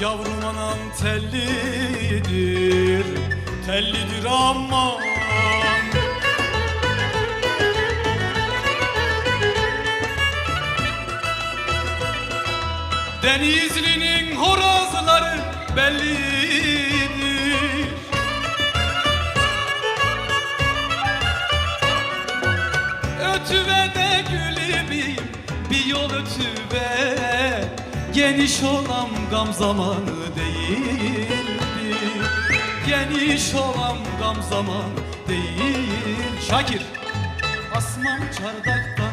Yavrum anam tellidir Tellidir aman. Denizli'nin horozları bellidir. Ötüve de gülübim bir yol ötüve Geniş olan gam zamanı değildir. Geniş olan gam zamanı değil Şakir. Asmam çardaktan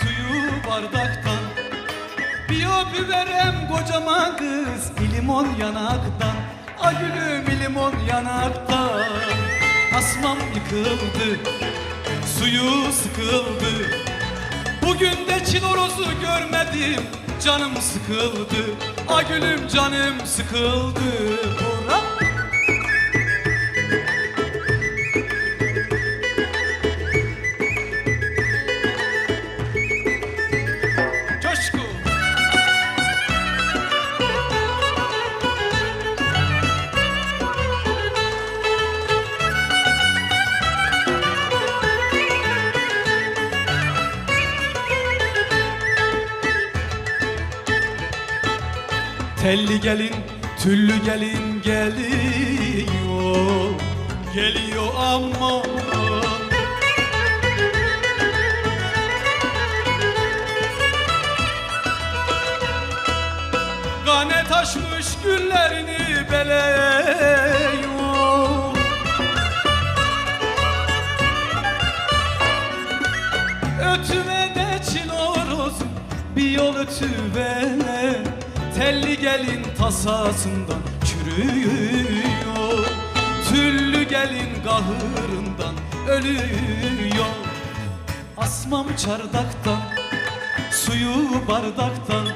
Suyu bardaktan Bir öpüverem kocaman kız limon yanaktan A gülüm limon yanaktan Asmam yıkıldı Suyu sıkıldı. Bugün de çinorozu görmedim Canım sıkıldı. A gülüm canım sıkıldı Telli gelin, tüllü gelin geliyor Geliyor ama Gane taşmış güllerini beleyor. Ötüme de çiloroz bir yol ötüve Telli gelin tasasından çürüyor. Tüllü gelin kahırından ölüyor. Asmam çardaktan suyu bardaktan.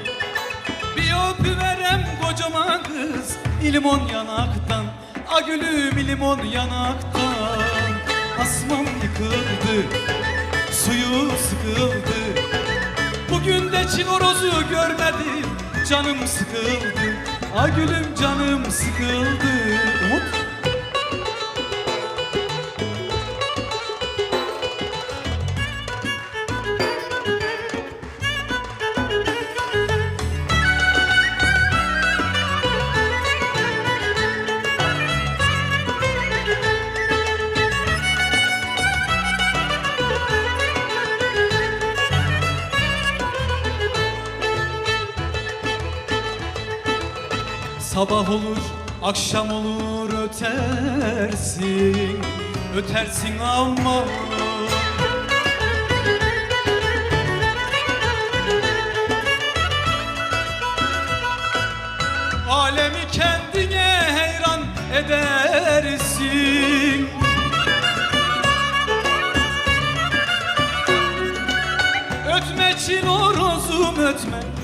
Bir öpüverem kocaman kız limon yanaktan. A gülüm limon yanaktan. Asmam yıkıldı suyu sıkıldı. Bugün de çivorozu görmedim Canım sıkıldı. A gülüm canım sıkıldı. Umut Sabah olur, akşam olur ötersin Ötersin ama Alemi kendine heyran edersin. Ötme çin horozum ötme